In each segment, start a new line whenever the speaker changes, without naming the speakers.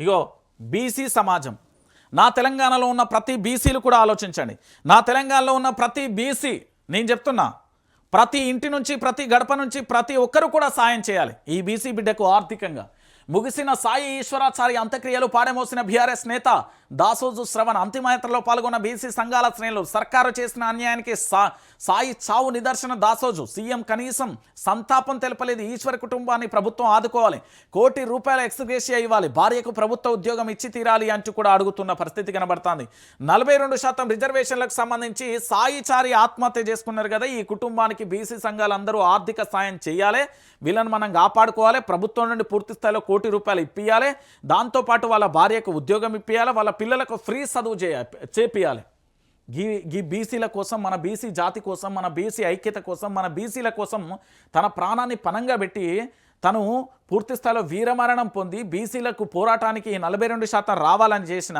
ఇగో BC సమాజం. నా తెలంగాణలో ఉన్న ప్రతి బీసీలు కూడా ఆలోచించండి. నా తెలంగాణలో ఉన్న ప్రతి బీసీ నేను చెప్తున్నా ప్రతి ఇంటి నుంచి ప్రతి గడప నుంచి ప్రతి ఒక్కరు కూడా సాయం చేయాలి. ఈ బీసీ బిడ్డకు ఆర్థికంగా. ముగిసిన సాయి ఈశ్వరాచార్య అంత్యక్రియలు పాడమోసిన బీఆర్ఎస్ నేత దాసోజు శ్రవణ్ అంతిమయాత్రలో పాల్గొన్న బీసీ సంఘాల శ్రేణులు సర్కారు చేసిన అన్యాయానికి సా సాయి చావు నిదర్శన దాసోజు. సీఎం కనీసం సంతాపం తెలపలేదు. ఈశ్వర్ కుటుంబాన్ని ప్రభుత్వం ఆదుకోవాలి. కోటి రూపాయల ఎక్స్గ్రేషియా ఇవ్వాలి. భార్యకు ప్రభుత్వ ఉద్యోగం ఇచ్చి తీరాలి అంటూ కూడా అడుగుతున్న పరిస్థితి కనబడుతోంది. నలభై రెండు శాతం రిజర్వేషన్లకు సంబంధించి సాయిచారి ఆత్మహత్య చేసుకున్నారు కదా. ఈ కుటుంబానికి బీసీ సంఘాలందరూ ఆర్థిక సాయం చేయాలి. వీళ్ళని మనం కాపాడుకోవాలి. ప్రభుత్వం నుండి పూర్తి స్థాయిలో కోటి రూపాయలు ఇప్పియాలి. దాంతోపాటు వాళ్ళ భార్యకు ఉద్యోగం ఇప్పియాలి వాళ్ళ పిల్లలకు ఫ్రీ చదువు చేయ చేపియాలి. గీ గీ బీసీల కోసం మన బీసీ జాతి కోసం మన బీసీ ఐక్యత కోసం మన బీసీల కోసం తన ప్రాణాన్ని పనంగా పెట్టి తను పూర్తిస్థాయిలో వీరమరణం పొంది బీసీలకు పోరాటానికి నలభై రెండు శాతం రావాలని చేసిన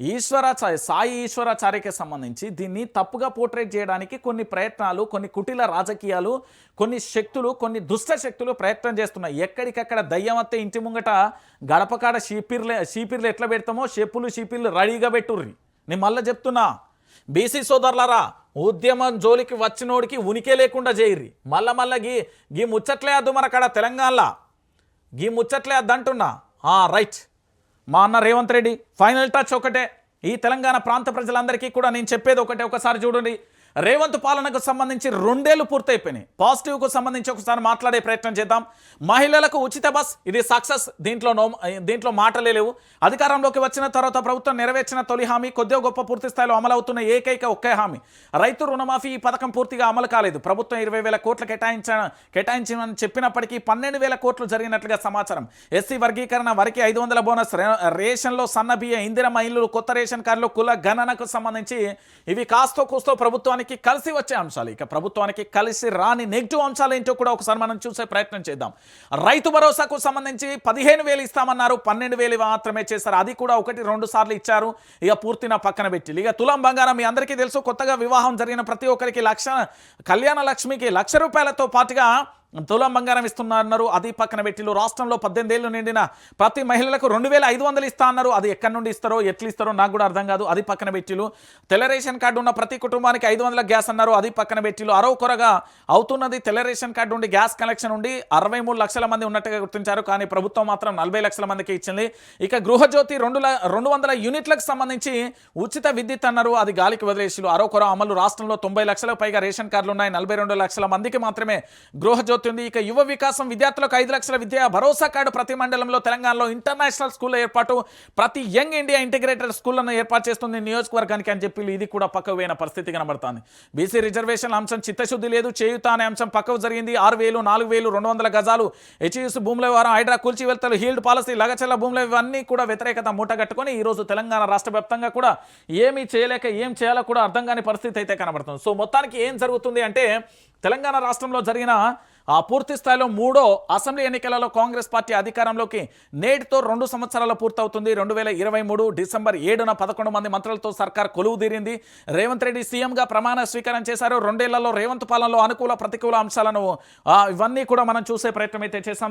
ఈశ్వరాచార్య సాయి ఈశ్వరాచార్యకి సంబంధించి దీన్ని తప్పుగా పోర్ట్రేట్ చేయడానికి కొన్ని ప్రయత్నాలు కొన్ని కుటిల రాజకీయాలు కొన్ని శక్తులు కొన్ని దుష్ట శక్తులు ప్రయత్నం చేస్తున్నాయి. ఎక్కడికక్కడ దయ్యమత్తే ఇంటి ముంగట గడపకాడ షీపిర్లు షీపిర్లు ఎట్లా పెడతామో షెప్పులు షీపిర్లు రెడీగా పెట్టుర్రి. నేను మళ్ళీ చెప్తున్నా. బీసీ సోదరులరా ఉద్యమం జోలికి వచ్చినోడికి ఉనికే లేకుండా చేయర్రి మళ్ళా మళ్ళా గీ గీ ముచ్చట్లే అద్దు మనకాడ తెలంగాణలో. గీ ముచ్చట్లే అద్దంటున్నా రైట్. మా అన్న రేవంత్ రెడ్డి ఫైనల్ టచ్ ఒకటే. ఈ తెలంగాణ ప్రాంత ప్రజలందరికీ కూడా నేను చెప్పేది ఒకటే. ఒకసారి చూడండి. రేవంత్ పాలనకు సంబంధించి రెండేళ్ళు పూర్తయిపోయినాయి. పాజిటివ్కు సంబంధించి ఒకసారి మాట్లాడే ప్రయత్నం చేద్దాం. మహిళలకు ఉచిత బస్ ఇది సక్సెస్. దీంట్లో నో దీంట్లో మాటలే లేవు. అధికారంలోకి వచ్చిన తర్వాత ప్రభుత్వం నెరవేర్చిన తొలి హామీ కొద్దిగా గొప్ప పూర్తి స్థాయిలో అమలవుతున్న ఏకైక ఒకే హామీ. రైతు రుణమాఫీ ఈ పథకం పూర్తిగా అమలు కాలేదు. ప్రభుత్వం ఇరవై వేల కోట్లు కేటాయించిన కేటాయించమని చెప్పినప్పటికీ పన్నెండు వేల కోట్లు జరిగినట్లుగా సమాచారం. ఎస్సీ వర్గీకరణ వరకు ఐదు వందల బోనస్ రేషన్లో సన్న బియ్య మహిళలు ఇల్లు కొత్త రేషన్ కార్డులు కుల గణనకు సంబంధించి ఇవి కాస్తో కూస్తో ప్రభుత్వానికి కలిసి వచ్చే అంశాలు. ఇక ప్రభుత్వానికి కలిసి రాని నెగిటివ్ అంశాలు ఏంటో కూడా ఒకసారి మనం చూసే ప్రయత్నం చేద్దాం. రైతు భరోసాకు సంబంధించి పదిహేను వేలు ఇస్తామన్నారు. పన్నెండు వేలు మాత్రమే చేశారు. అది కూడా ఒకటి రెండు సార్లు ఇచ్చారు. ఇక పూర్తిన పక్కన పెట్టి ఇక తులం బంగారం మీ అందరికీ తెలుసు. కొత్తగా వివాహం జరిగిన ప్రతి ఒక్కరికి లక్ష కళ్యాణ లక్ష్మికి లక్ష రూపాయలతో పాటుగా తులం బంగారం ఇస్తున్నారన్నారు అది పక్కన పెట్టిలు రాష్ట్రంలో పద్దెనిమిదేళ్ళు నిండిన ప్రతి మహిళలకు రెండు వేల ఐదు వందలు ఇస్తా అన్నారు. అది ఎక్కడి నుండి ఇస్తారో ఎట్లు ఇస్తారో నాకు కూడా అర్థం కాదు. అది పక్కన పెట్టిలు తెల్ల రేషన్ కార్డు ఉన్న ప్రతి కుటుంబానికి ఐదు వందల గ్యాస్ అన్నారు. అది పక్కన పెట్టిలు అరవ కొరగా అవుతున్నది తెల్ల రేషన్ కార్డు ఉండి గ్యాస్ కనెక్షన్ ఉండి అరవై మూడు లక్షల మంది ఉన్నట్టుగా గుర్తించారు. కానీ ప్రభుత్వం మాత్రం నలభై లక్షల మందికి ఇచ్చింది. ఇక గృహజ్యోతి రెండు రెండు వందల యూనిట్లకు సంబంధించి ఉచిత విద్యుత్ అన్నారు. అది గాలికి వదిలేసిలు అరవ కొర అమలు. రాష్ట్రంలో తొంభై లక్షలకు పైగా రేషన్ కార్డులు ఉన్నాయి. నలభై రెండు లక్షల మందికి మాత్రమే గృహజ్యోతి ఉంది ఇక యువ వికాసం విద్యార్థులకు ఐదు లక్షల విద్యా భరోసా కార్డు ప్రతి మండలంలో తెలంగాణలో ఇంటర్నేషనల్ స్కూల్ ఏర్పాటు. ప్రతి యంగ్ ఇండియా ఇంటిగ్రేటెడ్ స్కూళ్ళను ఏర్పాటు చేస్తుంది నియోజకవర్గానికి అని చెప్పి ఇది కూడా పక్కకు పోయిన పరిస్థితి కనబడుతుంది. బీసీ రిజర్వేషన్ అంశం చిత్తశుద్ధి లేదు చేయుత అనే అంశం పక్కకు జరిగింది. ఆరు వేలు నాలుగు వేలు రెండు వందల గజాలు హెచ్ఈఎస్ భూముల వ్యవహారం హైడ్రా కూల్చి హీల్డ్ పాలసీ లగచల్ల భూములు ఇవన్నీ కూడా వ్యతిరేకత మూటగట్టుకొని ఈ రోజు తెలంగాణ రాష్ట్ర వ్యాప్తంగా కూడా ఏమీ చేయలేక ఏం చేయాలో కూడా అర్థం కాని పరిస్థితి అయితే కనబడుతుంది. సో మొత్తానికి ఏం జరుగుతుంది అంటే తెలంగాణ రాష్ట్రంలో జరిగిన ఆ పూర్తి స్థాయిలో మూడో అసెంబ్లీ ఎన్నికలలో కాంగ్రెస్ పార్టీ అధికారంలోకి నేటితో రెండు సంవత్సరాలు పూర్తవుతుంది. రెండు వేల ఇరవై మూడు డిసెంబర్ ఏడున పదకొండు మంది మంత్రులతో సర్కార్ కొలువు తీరింది. రేవంత్ రెడ్డి సీఎంగా ప్రమాణ స్వీకారం చేశారు. రెండేళ్ళలో రేవంత్ పాలనలో అనుకూల ప్రతికూల అంశాలను ఇవన్నీ కూడా మనం చూసే ప్రయత్నం అయితే చేశాం.